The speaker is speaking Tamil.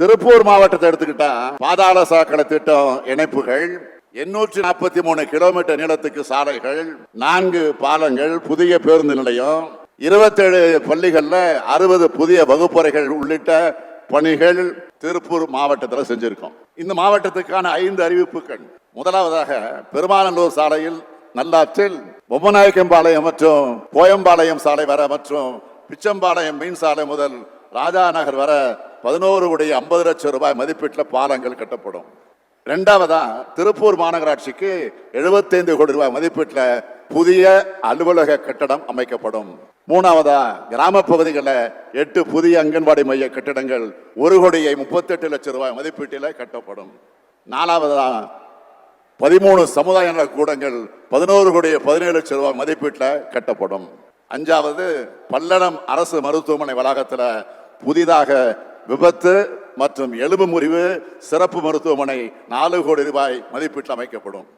திருப்பூர் மாவட்டத்தை எடுத்துக்கிட்டா பாதாள சாக்கடை திட்டம் இணைப்புகள் எண்ணூற்றி நாற்பத்தி மூணு கிலோமீட்டர் நீளத்துக்கு சாலைகள் நான்கு பாலங்கள் புதிய பேருந்து நிலையம் இருபத்தேழு பள்ளிகளில் அறுபது புதிய வகுப்பறைகள் உள்ளிட்ட பணிகள் திருப்பூர் மாவட்டத்தில் செஞ்சிருக்கோம். இந்த மாவட்டத்துக்கான ஐந்து அறிவிப்புகள். முதலாவதாக பெருமாநல்லூர் சாலையில் நல்லாற்றில் பொம்மநாயக்கம்பாளையம் மற்றும் கோயம்பாளையம் சாலை வர மற்றும் பிச்சம்பாளையம் மீன் சாலை முதல் ராஜா நகர் வர பதினோரு கோடி ஐம்பது லட்சம் ரூபாய் மதிப்பீட்டில் பாலங்கள் கட்டப்படும். ரெண்டாவதா திருப்பூர் மாநகராட்சிக்கு 75 கோடி ரூபாய் மதிப்பீட்டில் புதிய அலுவலக கட்டடம் அமைக்கப்படும். மூணாவதா கிராம பகுதிகளில் எட்டு புதிய அங்கன்வாடி மைய கட்டிடங்கள் ஒரு கோடியை முப்பத்தெட்டு லட்சம் ரூபாய் மதிப்பீட்டில் கட்டப்படும். நாலாவதா பதிமூணு சமுதாய நல கூடங்கள் பதினோரு கோடி பதினேழு லட்சம் ரூபாய் மதிப்பீட்டில் கட்டப்படும். அஞ்சாவது பல்லடம் அரசு மருத்துவமனை வளாகத்தில் புதிதாக விபத்து மற்றும் எலும்பு முறிவு சிறப்பு மருத்துவமனை நாலு கோடி ரூபாய் மதிப்பீட்டில் அமைக்கப்படும்.